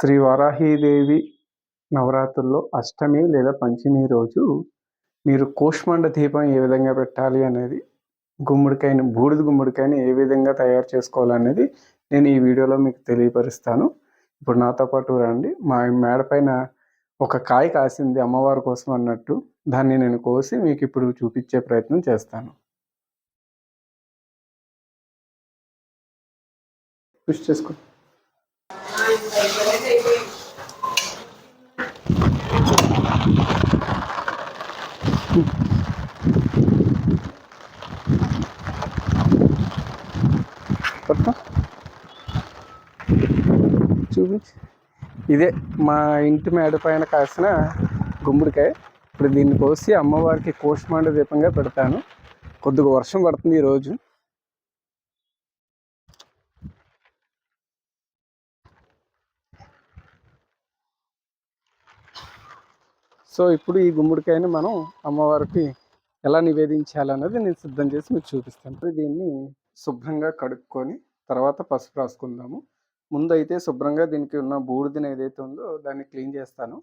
శ్రీ వారాహీదేవి నవరాత్రుల్లో అష్టమి లేదా పంచమి రోజు మీరు కోష్మండ దీపం ఏ విధంగా పెట్టాలి అనేది గుమ్మడికాయని బూడిద గుమ్మడికాయని ఏ విధంగా తయారు చేసుకోవాలనేది నేను ఈ వీడియోలో మీకు తెలియపరుస్తాను. ఇప్పుడు నాతో పాటు రండి. మా మేడ పైన ఒక కాయ కాసింది అమ్మవారి కోసం అన్నట్టు దాన్ని నేను కోసి మీకు ఇప్పుడు చూపించే ప్రయత్నం చేస్తాను. కృషి చేసుకో ఇదే మా ఇంటి మేడ పైన కాసిన గుమ్మడికాయ. ఇప్పుడు దీన్ని కోసి అమ్మవారికి కోష్మాండ దీపంగా పెడతాను. కొద్దిగా వర్షం పడుతుంది ఈరోజు సో ఇప్పుడు ఈ గుమ్మడికాయని మనం అమ్మవారికి ఎలా నివేదించాలన్నది నేను సిద్ధం చేసి మీకు చూపిస్తాను. దీన్ని శుభ్రంగా కడుక్కొని తర్వాత పసుపు రాసుకుందాము. ముందు అయితే శుభ్రంగా దీనికి ఉన్న బూడిదని ఏదైతే ఉందో దాన్ని క్లీన్ చేస్తాను.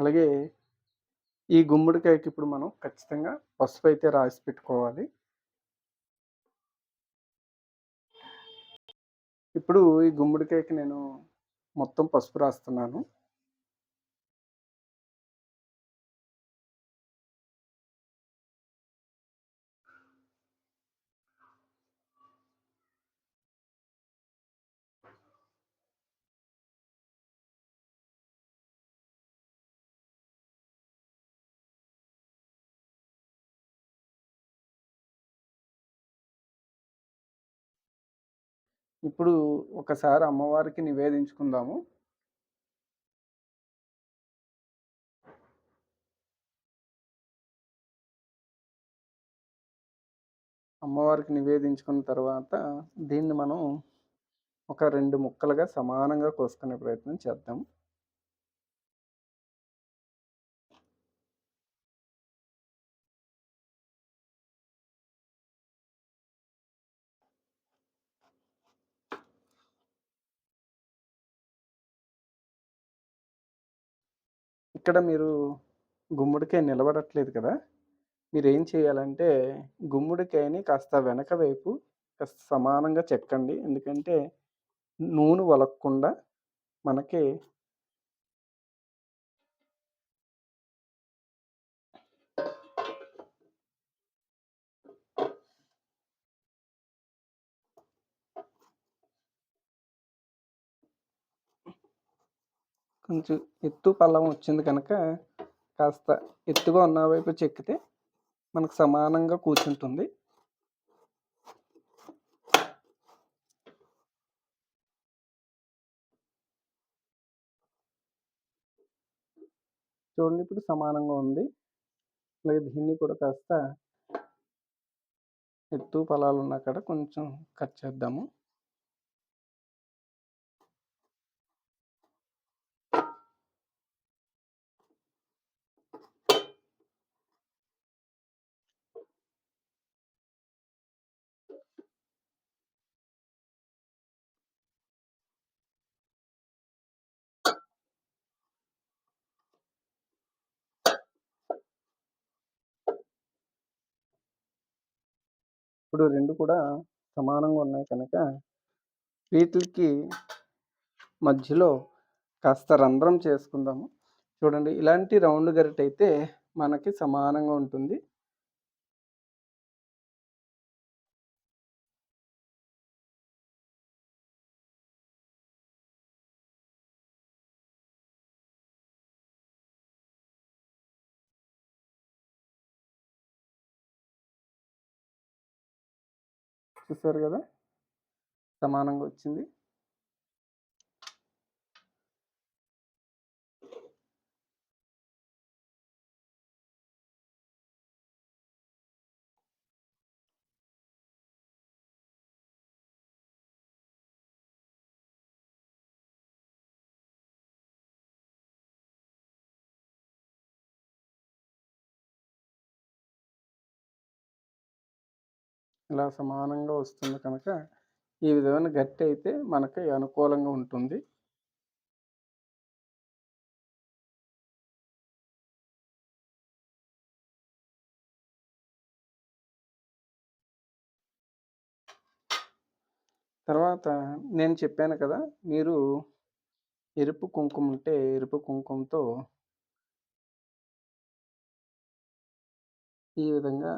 అలాగే ఈ గుమ్మడికాయకి ఇప్పుడు మనం ఖచ్చితంగా పసుపు అయితే రాసి పెట్టుకోవాలి. ఇప్పుడు ఈ గుమ్మడికాయకి నేను మొత్తం పసుపు రాస్తున్నాను. ఇప్పుడు ఒకసారి అమ్మవారికి నివేదించుకుందాము. అమ్మవారికి నివేదించుకున్న తర్వాత దీన్ని మనం ఒక రెండు ముక్కలుగా సమానంగా కోసుకునే ప్రయత్నం చేద్దాం. ఇక్కడ మీరు గుమ్మడికాయ నిలబడట్లేదు కదా! మీరు ఏం చేయాలంటే గుమ్మడికాయని కాస్త వెనక వైపు కాస్త సమానంగా చెక్కండి. ఎందుకంటే నూనె వలక్కుండా మనకి కొంచెం ఎత్తు పల్లం వచ్చింది కనుక కాస్త ఎత్తుగా ఉన్న వైపు చెక్కితే మనకు సమానంగా కూర్చుంటుంది. చూడండి ఇప్పుడు సమానంగా ఉంది. అలాగే దీన్ని కూడా కాస్త ఎత్తు పొలాలు ఉన్న కాడ కొంచెం కట్ చేద్దాము. ఇప్పుడు రెండు కూడా సమానంగా ఉన్నాయి కనుక వీటికి మధ్యలో కాస్త రంధ్రం చేసుకుందాము. చూడండి ఇలాంటి రౌండ్ గరిట అయితే మనకి సమానంగా ఉంటుంది. చూసారు కదా? సమానంగా వచ్చింది. ఇలా సమానంగా వస్తుంది కనుక ఈ విధమైన గట్టి అయితే మనకి అనుకూలంగా ఉంటుంది. తర్వాత నేను చెప్పాను కదా మీరు ఎరుపు కుంకుమ ఉంటే ఎరుపు కుంకుమతో ఈ విధంగా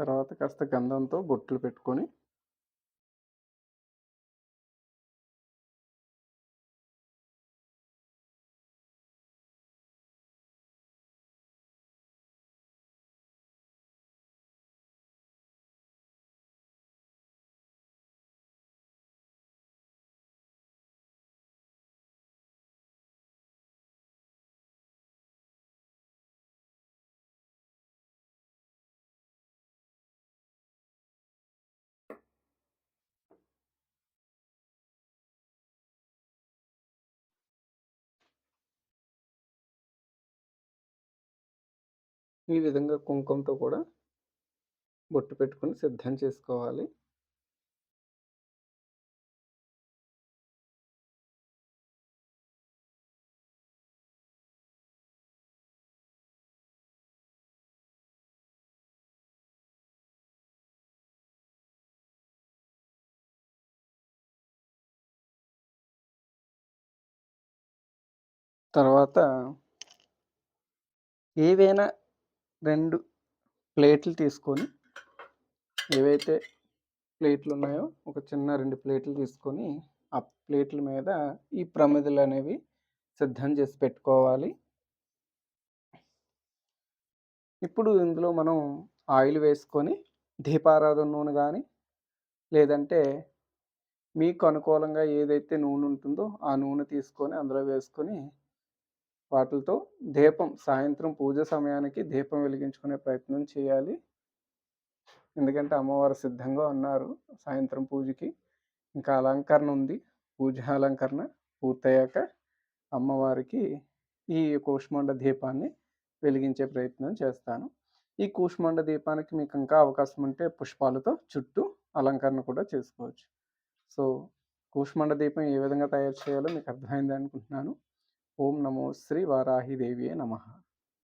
తర్వాత కాస్త గంధంతో బొట్లు పెట్టుకొని ఈ విధంగా కుంకుమతో కూడా బొట్టు పెట్టుకొని సిద్ధం చేసుకోవాలి. తర్వాత ఏవైనా రెండు ప్లేట్లు తీసుకొని ఏవైతే ప్లేట్లు ఉన్నాయో ఒక చిన్న రెండు ప్లేట్లు తీసుకొని ఆ ప్లేట్ల మీద ఈ ప్రమిదలు అనేవి సిద్ధం చేసి పెట్టుకోవాలి. ఇప్పుడు ఇందులో మనం ఆయిల్ వేసుకొని దీపారాధన నూనె కానీ లేదంటే మీకు అనుకూలంగా ఏదైతే నూనె ఉంటుందో ఆ నూనె తీసుకొని అందులో వేసుకొని వాటితో దీపం సాయంత్రం పూజ సమయానికి దీపం వెలిగించుకునే ప్రయత్నం చేయాలి. ఎందుకంటే అమ్మవారు సిద్ధంగా ఉన్నారు సాయంత్రం పూజకి. ఇంకా అలంకరణ ఉంది. పూజ అలంకరణ పూర్తయ్యాక అమ్మవారికి ఈ కూష్మండ దీపాన్ని వెలిగించే ప్రయత్నం చేస్తాను. ఈ కూష్మండ దీపానికి మీకు ఇంకా అవకాశం ఉంటే పుష్పాలతో చుట్టూ అలంకరణ కూడా చేసుకోవచ్చు. సో కూష్మండ దీపం ఏ విధంగా తయారు చేయాలో మీకు అర్థమైంది అనుకుంటున్నాను. ఓం నమో శ్రీ వారాహిదేవియే నమ.